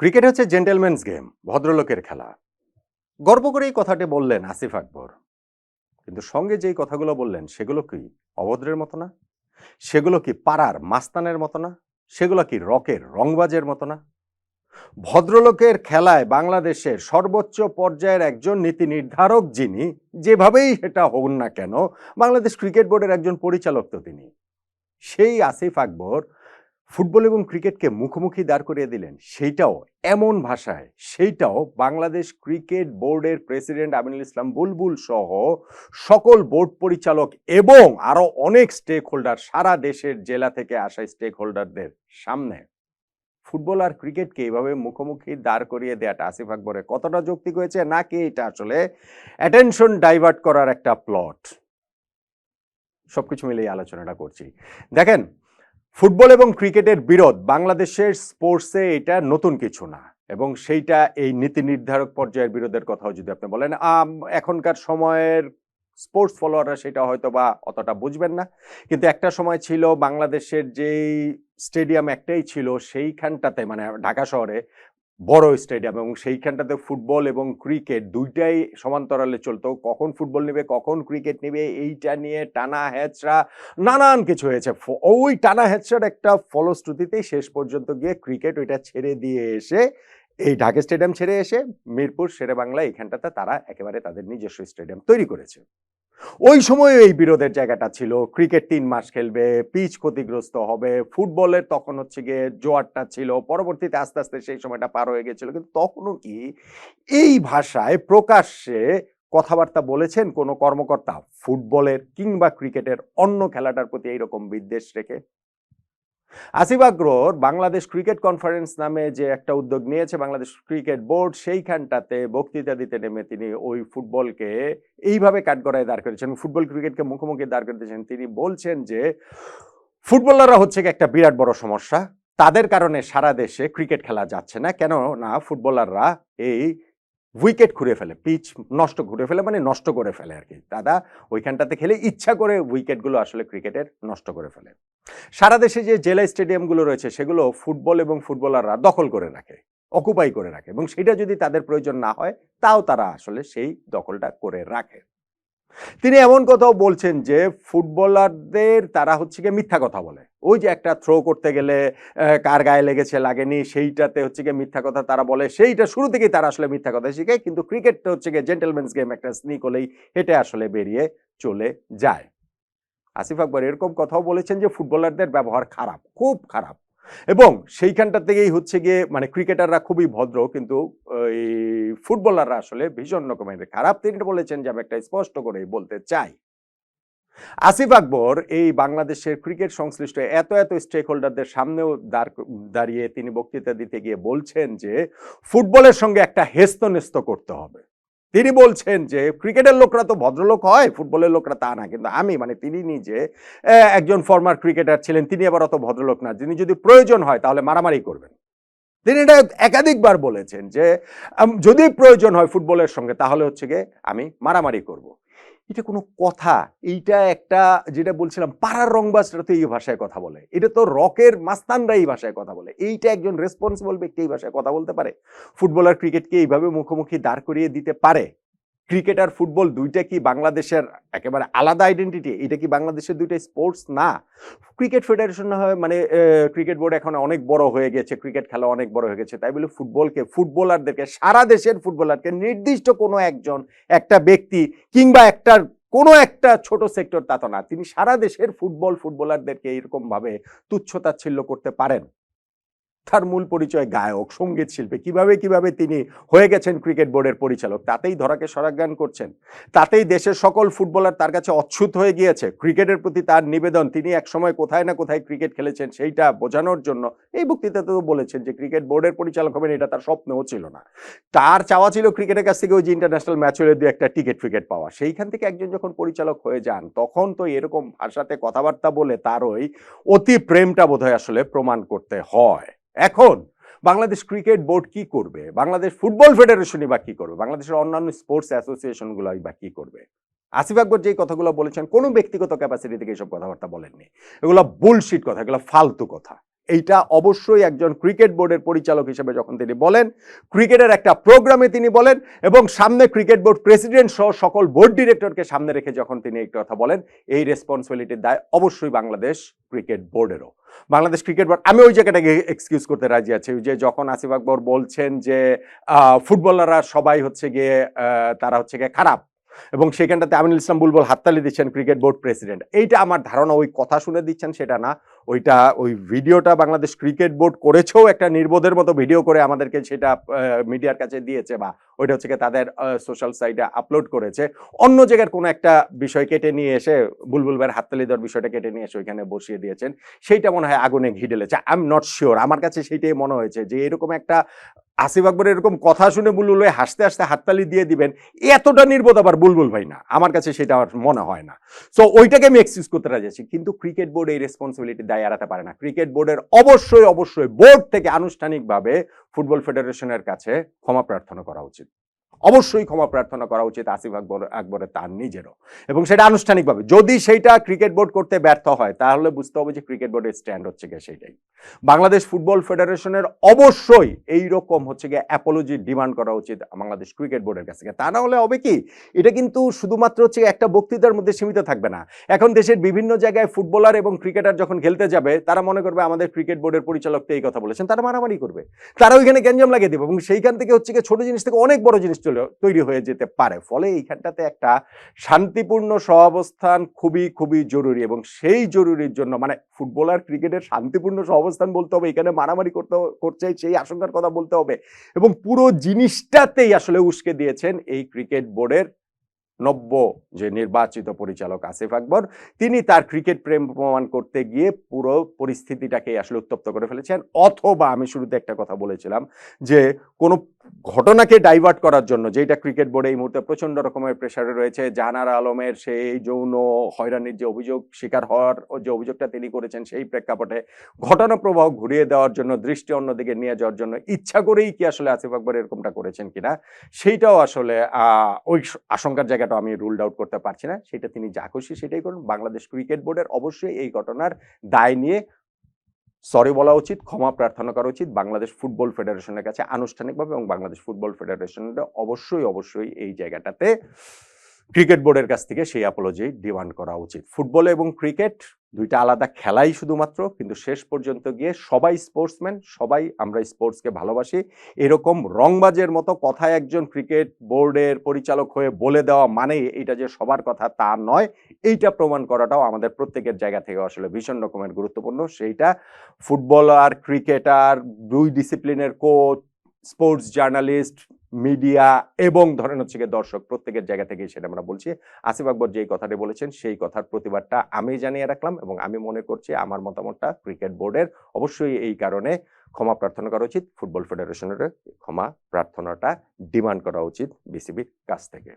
Cricket হচ্ছে gentleman's game, ভদ্রলোকের খেলা। গর্ব করে এই কথাটি বললেন আসিফ আকবর। কিন্তু সঙ্গে যেই কথাগুলো বললেন, সেগুলো কি অভদ্রের মতো না? সেগুলো কি পাড়ার মাস্তানের মতো না? সেগুলো কি রকের রংবাজের মতো না? ভদ্রলোকের খেলায় বাংলাদেশের সর্বোচ্চ পর্যায়ের একজন নীতি নির্ধারক যিনি, যেভাবেই সেটা হন না কেন, বাংলাদেশ ক্রিকেট বোর্ডের একজন পরিচালক তো তিনি। সেই আসিফ আকবর ফুটবল এবং ক্রিকেটকে মুখোমুখি দাঁড় করিয়ে দিলেন, সেইটাও এমন ভাষায়, সেইটাও বাংলাদেশ ক্রিকেট বোর্ডের প্রেসিডেন্ট আমিনুল ইসলাম বুলবুল সহ সকল বোর্ড পরিচালক এবং আরও অনেক স্টেক হোল্ডার সারা দেশের জেলা থেকে আসা স্টেক হোল্ডারদের সামনে। ফুটবল আর ক্রিকেটকে এইভাবে মুখোমুখি দাঁড় করিয়ে দেওয়াটা আসিফ আকবরের কতটা যৌক্তিক হয়েছে, নাকি এটা আসলে অ্যাটেনশন ডাইভার্ট করার একটা প্লট সবকিছু মিলিয়ে আলোচনাটা করছি। দেখেন ফুটবল এবং ক্রিকেটের বিরোধ বাংলাদেশের স্পোর্টসে এটা নতুন কিছু না। এবং সেইটা এই নীতি নির্ধারক পর্যায়ের বিরোধের কথাও যদি আপনি বলেন এখনকার সময়ের স্পোর্টস ফলোয়াররা সেটা হয়তো বা অতটা বুঝবেন না। কিন্তু একটা সময় ছিল বাংলাদেশের যেই স্টেডিয়াম একটাই ছিল সেইখানটাতে মানে ঢাকা শহরে বড় স্টেডিয়াম এবং সেইখানটাতে ফুটবল এবং ক্রিকেট দুইটাই সমান্তরালে চলতো। কখন ফুটবল নেবে, কখন ক্রিকেট নেবে, এইটা নিয়ে টানা হ্যাচড়া নানান কিছু হয়েছে। ওই টানা হ্যাচড়ার একটা ফলশ্রুতিতেই শেষ পর্যন্ত গিয়ে ক্রিকেট ওইটা ছেড়ে দিয়ে এসে, এই ঢাকা স্টেডিয়াম ছেড়ে এসে মিরপুর শেরে বাংলা এইখানটাতে তারা একেবারে তাদের নিজস্ব স্টেডিয়াম তৈরি করেছে। ওই সময় এই বিরোধের জায়গাটা ছিল। ক্রিকেট তিন মাস খেলবে, পিচ ক্ষতিগ্রস্ত হবে, ফুটবলের তখন হচ্ছে গিয়ে জোয়ারটা ছিল, পরবর্তীতে আস্তে আস্তে সেই সময়টা পার হয়ে গেছিল। কিন্তু তখনও কি এই ভাষায় প্রকাশ্যে কথাবার্তা বলেছেন কোনো কর্মকর্তা ফুটবলের কিংবা ক্রিকেটের অন্য খেলাটার প্রতি এইরকম বিদ্বেষ রেখে? আসিফ আগ্রোর বাংলাদেশ ক্রিকেট কনফারেন্স নামে যে একটা উদ্যোগ নিয়েছে বাংলাদেশ ক্রিকেট বোর্ড, সেইখানটাতে বক্তৃতা দিতে নেমে তিনি ওই ফুটবলকে এইভাবে কাঠগড়ায় দাঁড় করেছেন ফুটবল ক্রিকেটকে মুখোমুখি দাঁড় করে দিয়েছেন তিনি বলছেন যে, ফুটবলাররা হচ্ছে একটা বিরাট বড় সমস্যা। তাদের কারণে সারা দেশে ক্রিকেট খেলা যাচ্ছে না। কেন না ফুটবলাররা এই উইকেট ঘুরে ফেলে, পিচ নষ্ট ঘুরে ফেলে মানে নষ্ট করে ফেলে আর কি দাদা ওইখানটাতে খেলে ইচ্ছা করে উইকেটগুলো আসলে ক্রিকেটের নষ্ট করে ফেলে। সারা দেশে যে জেলা স্টেডিয়ামগুলো রয়েছে, সেগুলো ফুটবল এবং ফুটবলাররা দখল করে রাখে অকুপাই করে রাখে এবং সেটা যদি তাদের প্রয়োজন না হয়, তাও তারা আসলে সেই দখলটা করে রাখে। তিনি এমন কথাও বলছেন যে, ফুটবলারদের তারা হচ্ছে গিয়ে মিথ্যা কথা বলে। ওই যে একটা থ্রো করতে গেলে কার গায়ে লেগেছে লাগেনি, সেইটাতে হচ্ছে গিয়ে মিথ্যা কথা তারা বলে। সেইটা শুরু থেকেই তারা আসলে মিথ্যা কথা শিখে কিন্তু ক্রিকেটটা হচ্ছে গিয়ে জেন্টেলম্যানস গেম একটা স্নিক হলেই হেঁটে আসলে বেরিয়ে চলে যায়। আসিফ আকবর এরকম কথাও বলেছেন যে ফুটবলারদের ব্যবহার খারাপ, খুব খারাপ। এবং সেইখানটা থেকেই হচ্ছে গিয়ে মানে ক্রিকেটাররা খুবই ভদ্র, কিন্তু এই ফুটবলাররা আসলে ভীষণ রকমের খারাপ। তিনি বলেছেন যে আমি একটা স্পষ্ট করে বলতে চাই। আসিফ আকবর এই বাংলাদেশের ক্রিকেট সংশ্লিষ্ট এত এত স্টেক হোল্ডারদের সামনেও দাঁড়, দাঁড়িয়ে তিনি বক্তৃতা দিতে গিয়ে বলছেন যে ফুটবলের সঙ্গে একটা হেস্তনেস্ত করতে হবে। তিনি বলছেন যে, ক্রিকেটের লোকরা তো ভদ্রলোক হয়, ফুটবলের লোকরা তা না। কিন্তু আমি মানে তিনি নিজে একজন ফর্মার ক্রিকেটার ছিলেন, তিনি আবার অত ভদ্রলোক না। যিনি যদি প্রয়োজন হয়, তাহলে মারামারি করবেন। তিনি এটা একাধিকবার বলেছেন যে যদি প্রয়োজন হয় ফুটবলের সঙ্গে, তাহলে হচ্ছে গিয়ে আমি মারামারি করব। এটা কোনো কথা, এইটা একটা যেটা বলছিলাম, পাড়ার রংবাজরা তো এই ভাষায় কথা বলে। এটা তো রকের মাস্তানরা এই ভাষায় কথা বলে। এইটা একজন রেসপন্সিবল ব্যক্তি এই ভাষায় কথা বলতে পারে। ফুটবলার ক্রিকেটকে এইভাবে মুখোমুখি দাঁড় করিয়ে দিতে পারে। ক্রিকেট আর ফুটবল দুইটা কি বাংলাদেশের একেবারে আলাদা আইডেন্টিটি এটা কি বাংলাদেশের দুইটা স্পোর্টস না। ক্রিকেট ফেডারেশন হয় মানে ক্রিকেট বোর্ড এখন অনেক বড় হয়ে গেছে, ক্রিকেট খেলা অনেক বড় হয়ে গেছে। তাই বলে ফুটবলকে, ফুটবলারদেরকে, সারা দেশের ফুটবলারকে নির্দিষ্ট কোনো একজন, একটা ব্যক্তি কিংবা একটা, কোনো একটা ছোট সেক্টর তা তো না। তিনি সারা দেশের ফুটবল ফুটবলারদেরকে এরকম ভাবে তুচ্ছতাচ্ছিল্য করতে পারেন। তার মূল পরিচয় গায়ক, সংগীত শিল্পী, কীভাবে কীভাবে তিনি হয়ে গেছেন ক্রিকেট বোর্ডের পরিচালক, তাতেই ধরাকে সরাজ্ঞান করছেন। তাতেই দেশের সকল ফুটবলার তার কাছে অচ্ছুত হয়ে গিয়েছে। ক্রিকেটের প্রতি তার নিবেদন, তিনি একসময় কোথায় না কোথায় ক্রিকেট খেলেছেন সেইটা বোঝানোর জন্য এই বক্তৃতাতে তো বলেছেন যে ক্রিকেট বোর্ডের পরিচালক হবেন এটা তার স্বপ্নও ছিল না। তার চাওয়া ছিল ক্রিকেটের কাছ থেকে ওই যে ইন্টারন্যাশনাল ম্যাচ হলে দু একটা টিকিট ফিকেট পাওয়া। সেইখান থেকে একজন যখন পরিচালক হয়ে যান, তখন তো এরকম ভাষাতে কথাবার্তা বলে তার ওই অতি প্রেমটা বোধহয় আসলে প্রমাণ করতে হয়। এখন বাংলাদেশ ক্রিকেট বোর্ড কি করবে? বাংলাদেশ ফুটবল ফেডারেশনই বা কি করবে? বাংলাদেশের অন্যান্য স্পোর্টস অ্যাসোসিয়েশনগুলোই বা কি করবে? আসিফ আকবর যে কথাগুলো বলেছেন, কোনো ব্যক্তিগত ক্যাপাসিটি থেকে এসব কথাবার্তা বলেননি। এগুলো বুলশিট কথা, এগুলো ফালতু কথা। এইটা অবশ্যই একজন ক্রিকেট বোর্ডের পরিচালক হিসেবে যখন তিনি বলেন, ক্রিকেটের একটা প্রোগ্রামে তিনি বলেন এবং সামনে ক্রিকেট বোর্ড প্রেসিডেন্ট সহ সকল বোর্ড ডিরেক্টরকে সামনে রেখে যখন তিনি এই কথা বলেন, এই রেসপন্সিবিলিটির দায় অবশ্যই বাংলাদেশ ক্রিকেট বোর্ডেরও। বাংলাদেশ ক্রিকেট বোর্ড আমি ওই জায়গাটাকে এক্সকিউজ করতে রাজি আছি। যে যখন আসিফ আকবর বলছেন যে ফুটবলাররা সবাই হচ্ছে গিয়ে তারা হচ্ছে গিয়ে খারাপ এবং সেখানটাতে আমিনুল ইসলাম বুলবুল হাততালি দিচ্ছেন ক্রিকেট বোর্ড প্রেসিডেন্ট এইটা আমার ধারণা, ওই কথা শুনে দিচ্ছেন, সেটা না। ওইটা, ওই ভিডিওটা বাংলাদেশ ক্রিকেট বোর্ড করেছেও একটা নির্বোধের মতো ভিডিও করে আমাদেরকে সেটা মিডিয়ার কাছে দিয়েছে বা ওইটা হচ্ছে তাদের সোশ্যাল সাইটে আপলোড করেছে। অন্য জায়গার কোনো একটা বিষয় কেটে নিয়ে এসে, বুলবুল ভাইয়ের হাততালি দেওয়ার বিষয়টা কেটে নিয়ে এসে ওইখানে বসিয়ে দিয়েছেন। সেইটা মনে হয় আগুনে ঘি ঢেলেছে আই এম নট শিওর আমার কাছে সেইটাই মনে হয়েছে যে এরকম একটা আসিফ আকবর এরকম কথা শুনে বুলবুল হাসতে হাসতে হাততালি দিয়ে দিবেন, এতটা নির্বোধ আবার বুলবুল ভাই না। আমার কাছে সেটা আমার মনে হয় না। সো ওইটাকে আমি এক্সকিউজ করতে রাজি কিন্তু ক্রিকেট বোর্ড এই রেসপন্সিবিলিটি দায় এড়াতে পারে না। ক্রিকেট বোর্ডের অবশ্যই অবশ্যই বোর্ড থেকে আনুষ্ঠানিকভাবে ফুটবল ফেডারেশনের কাছে ক্ষমা প্রার্থনা করা উচিত। অবশ্যই ক্ষমা প্রার্থনা করা উচিত আসিফ আকবর আকবরের তার নিজেরও। এবং সেটা আনুষ্ঠানিকভাবে, যদি সেইটা ক্রিকেট বোর্ড করতে ব্যর্থ হয়, তাহলে বুঝতে হবে যে ক্রিকেট বোর্ডের স্ট্যান্ড হচ্ছে গিয়ে সেইটাই। বাংলাদেশ ফুটবল ফেডারেশনের অবশ্যই এই রকম হচ্ছে গিয়ে অ্যাপোলজি ডিমান্ড করা উচিত বাংলাদেশ ক্রিকেট বোর্ডের কাছ থেকে। তা না হলে হবে কি, এটা কিন্তু শুধুমাত্র হচ্ছে একটা বক্তৃতার মধ্যে সীমিত থাকবে না। এখন দেশের বিভিন্ন জায়গায় ফুটবলার এবং ক্রিকেটার যখন খেলতে যাবে, তারা মনে করবে আমাদের ক্রিকেট বোর্ডের পরিচালক এই কথা বলেছেন, তারা মারামারি করবে। তারা ওইখানে গ্যাঞ্জাম লাগিয়ে দেবে এবং সেইখান থেকে হচ্ছে গিয়ে ছোট জিনিস থেকে অনেক বড় জিনিস তৈরি হয়ে যেতে পারে। ফলে এইখানটাতে একটা শান্তিপূর্ণ সহাবস্থান খুবই খুবই জরুরি এবং সেই জরুরির জন্য মানে ফুটবলার ক্রিকেটের শান্তিপূর্ণ সহাবস্থান বলতে হবে, এখানে মারামারি করতে করছে সেই আশঙ্কার কথা বলতে হবে এবং পুরো জিনিসটাতেই আসলে উস্কে দিয়েছেন এই ক্রিকেট বোর্ডের নব্য যে নির্বাচিত পরিচালক আসিফ আকবর। তিনি তার ক্রিকেট প্রেম প্রমাণ করতে গিয়ে পুরো পরিস্থিতিটাকে আসলে উত্তপ্ত করে ফেলেছেন। অথবা আমি শুরুতে একটা কথা বলেছিলাম যে কোনো ঘটনাকে ডাইভার্ট করার জন্য যেটা ক্রিকেট বোর্ডে এই মুহূর্তে প্রচণ্ড রকমের প্রেশারে রয়েছে জাহানার আলমের সেই যৌন হয়রানির যে অভিযোগ, শিকার হওয়ার যে অভিযোগটা তিনি করেছেন, সেই প্রেক্ষাপটে ঘটনা প্রবাহ ঘুরিয়ে দেওয়ার জন্য, দৃষ্টি অন্যদিকে নিয়ে যাওয়ার জন্য, ইচ্ছা করেই কি আসলে আসিফ আকবর এরকমটা করেছেন কিনা, সেইটাও আসলে ওই আশঙ্কার জায়গাটা আমি রুলড আউট করতে পারছি না। সেটা তিনি যা খুশি সেটাই করুন। বাংলাদেশ ক্রিকেট বোর্ডের অবশ্যই এই ঘটনার দায় নিয়ে সরি বলা উচিত, ক্ষমা প্রার্থনা করা উচিত। বাংলাদেশ ফুটবল ফেডারেশনের কাছে আনুষ্ঠানিকভাবে এবং বাংলাদেশ ফুটবল ফেডারেশনের অবশ্যই অবশ্যই এই জায়গাটাতে ক্রিকেট বোর্ডের কাছ থেকে সেই অ্যাপোলজি ডিমান্ড করা উচিত। ফুটবল এবং ক্রিকেট দুইটা আলাদা খেলাই শুধুমাত্র, কিন্তু শেষ পর্যন্ত গিয়ে সবাই স্পোর্টসম্যান সবাই আমরা স্পোর্টসকে ভালোবাসি। এরকম রংবাজের মতো কথা একজন ক্রিকেট বোর্ডের পরিচালক হয়ে বলে দেওয়া মানে এটা যে সবার কথা তা নয়, এইটা প্রমাণ করাটাও আমাদের প্রত্যেকের জায়গা থেকে আসলে ভীষণ রকমের গুরুত্বপূর্ণ। সেইটা ফুটবলার ক্রিকেটার দুই ডিসিপ্লিনের কোচ স্পোর্টস জার্নালিস্ট মিডিয়া এবং ধরেন হচ্ছে গিয়ে দর্শক প্রত্যেকের জায়গা থেকে সেটা আমরা বলছি। আসিফ আকবর যেই কথাটি বলেছেন, সেই কথার প্রতিবাদটা আমি জানিয়ে রাখলাম এবং আমি মনে করছি আমার মতামতটা ক্রিকেট বোর্ডের অবশ্যই এই কারণে ক্ষমা প্রার্থনা করা উচিত, ফুটবল ফেডারেশনের ক্ষমা প্রার্থনাটা ডিমান্ড করা উচিত বিসিবির কাছ থেকে।